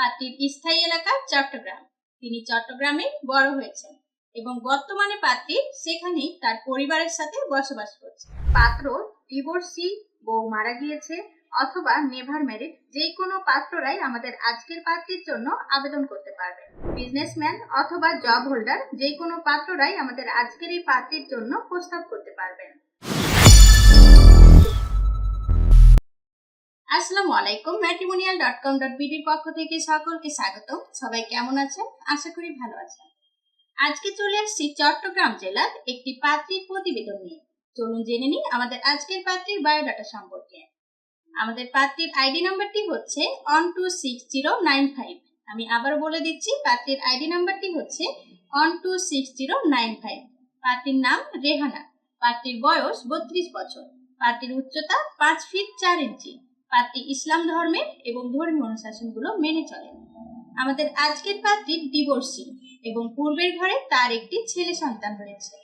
পাত্রীর স্থায়ী এলাকা চট্টগ্রাম। তিনি চট্টগ্রামে বড় হয়েছেন এবং বর্তমানে পাত্রী সেখানেই তার পরিবারের সাথে বসবাস করছে। পাত্র ডিভোর্সি, বউ মারা গিয়েছে অথবা নেভার ম্যারিড যে কোনো পাত্ররাই আমাদের আজকের পাত্রীর জন্য আবেদন করতে পারবে। বিজনেসম্যান অথবা জব হোল্ডার যে কোনো পাত্ররাই আমাদের আজকের এই পাত্রীর জন্য প্রস্তাব করতে পারবেন। আসসালামু আলাইকুম ম্যাট্রিমোনিয়াল ডট কম ডট বিডির পক্ষ থেকে সকলকে স্বাগত সবাই কেমন আছেন? আশা করি ভালো আছেন। আজকে চলে আসছি চট্টগ্রাম জেলার একটি পাত্রীর প্রতিবেদন নিয়ে। চলুন জেনে নিই আমাদের আজকের পাত্রীর বায়োডাটা সম্পর্কে। আমাদের পাত্রীর আইডি নাম্বারটি হচ্ছে one two six zero nine five. আমি আবার বলে দিচ্ছি, পাত্রীর আইডি নাম্বারটি হচ্ছে one two six zero nine five. পাত্রীর নাম রেহানা। পাত্রীর বয়স বত্রিশ বছর। পাত্রীর উচ্চতা পাঁচ ফিট চার ইঞ্চি। পাত্রী ইসলাম ধর্মের এবং ধর্মীয় অনুশাসনগুলো মেনে চলেন। আমাদের আজকের পাত্রী ডিভোর্সি এবং পূর্বের ঘরে তার একটি ছেলে সন্তান রয়েছে।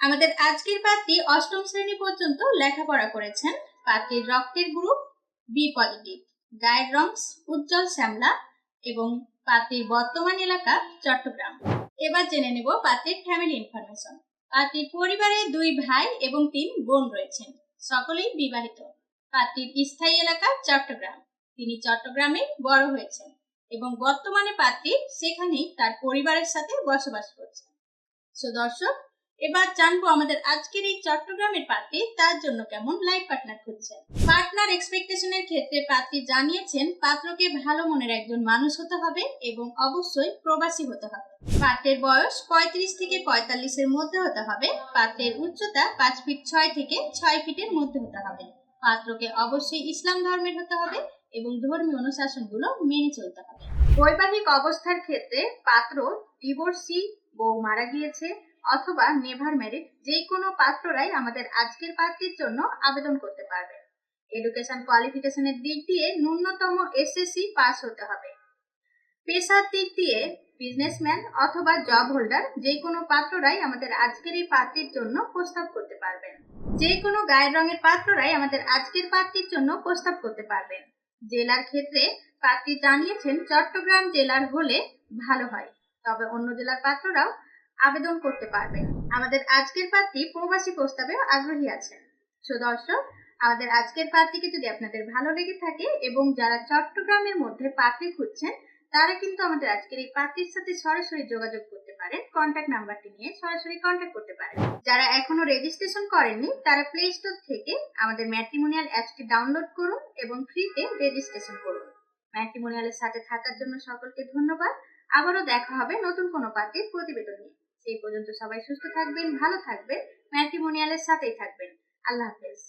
আমাদের আজকের পাত্রী অষ্টম শ্রেণি পর্যন্ত লেখাপড়া করেছেন পাত্রীর রক্তের গ্রুপ বি পজিটিভ গায়ের রং উজ্জ্বল শ্যামলা এবং পাত্রীর বর্তমান এলাকা চট্টগ্রাম। এবার জেনে নেব পাত্রীর ফ্যামিলি ইনফরমেশন পাত্রীর পরিবারে দুই ভাই এবং তিন বোন রয়েছেন। সকলেই বিবাহিত। পাত্রীর স্থায়ী এলাকা চট্টগ্রাম। তিনি চট্টগ্রামে বড় হয়েছেন এবং বর্তমানে পাত্রী সেখানেই তার পরিবারের সাথে বসবাস করছেন। সো দর্শক, এবার জানব আমাদের আজকের এই চট্টগ্রামের পাত্রী তার জন্য কেমন লাইফ পার্টনার খুঁজছেন? পার্টনার এক্সপেকটেশনের ক্ষেত্রে পাত্রী জানিয়েছেন, পাত্রকে ভালো মনের একজন মানুষ হতে হবে এবং অবশ্যই প্রবাসী হতে হবে। পাত্রের বয়স পঁয়ত্রিশ থেকে পঁয়তাল্লিশের মধ্যে হতে হবে। পাত্রের উচ্চতা পাঁচ ফিট ছয় থেকে ছয় ফিটের মধ্যে হতে হবে। পাত্রকে অবশ্যই ইসলাম ধর্মের হতে হবে এবং ধর্মীয় অনুশাসনগুলো মেনে চলতে হবে। বৈবাহিক অবস্থার ক্ষেত্রে পাত্র ডিভোর্সি বউ মারা গিয়েছে অথবা নেভার ম্যারিড যে কোনো পাত্ররাই আমাদের আজকের পাত্রীর জন্য আবেদন করতে পারবে। এডুকেশন কোয়ালিফিকেশনের দিক দিয়ে ন্যূনতম এসএসসি পাস হতে হবে। পেশার দিক দিয়ে বিজনেসম্যান অথবা জব হোল্ডার যে কোনো পাত্ররাই আমাদের আজকের এই পাত্রীর জন্য প্রস্তাব করতে পারবেন। যে কোনো গায়ের রঙের পাত্ররাই আমাদের আজকের পাত্রীর জন্য প্রস্তাব করতে পারবেন। জেলার ক্ষেত্রে পাত্রী জানিয়েছেন চট্টগ্রাম জেলার হলে ভালো হয়, তবে অন্য জেলার পাত্ররাও আবেদন করতে পারবেন। আমাদের আজকের পাত্রী প্রবাসী প্রস্তাবেও আগ্রহী আছেন। সো দর্শক, আমাদের আজকের পাত্রীকে যদি আপনাদের ভালো লেগে থাকে এবং যারা চট্টগ্রামের মধ্যে পাত্রী খুঁজছেন, তারা কিন্তু আমাদের আজকের এই পাত্রীর সাথে সরাসরি যোগাযোগ করতে পারেন কন্ট্যাক্ট নাম্বারটি নিয়ে সরাসরি কন্ট্যাক্ট করতে পারেন। যারা এখনও রেজিস্ট্রেশন করেননি, তারা প্লে স্টোর থেকে আমাদের ম্যাট্রিমোনিয়াল অ্যাপসটি ডাউনলোড করুন এবং ফ্রিতে রেজিস্ট্রেশন করুন। ম্যাট্রিমোনিয়ালের সাথে থাকার জন্য সকলকে ধন্যবাদ। আবারও দেখা হবে নতুন কোনো পাত্রীর প্রতিবেদন নিয়ে। সেই পর্যন্ত সবাই সুস্থ থাকবেন, ভালো থাকবেন ম্যাট্রিমোনিয়ালের সাথেই থাকবেন। আল্লাহ হাফেজ।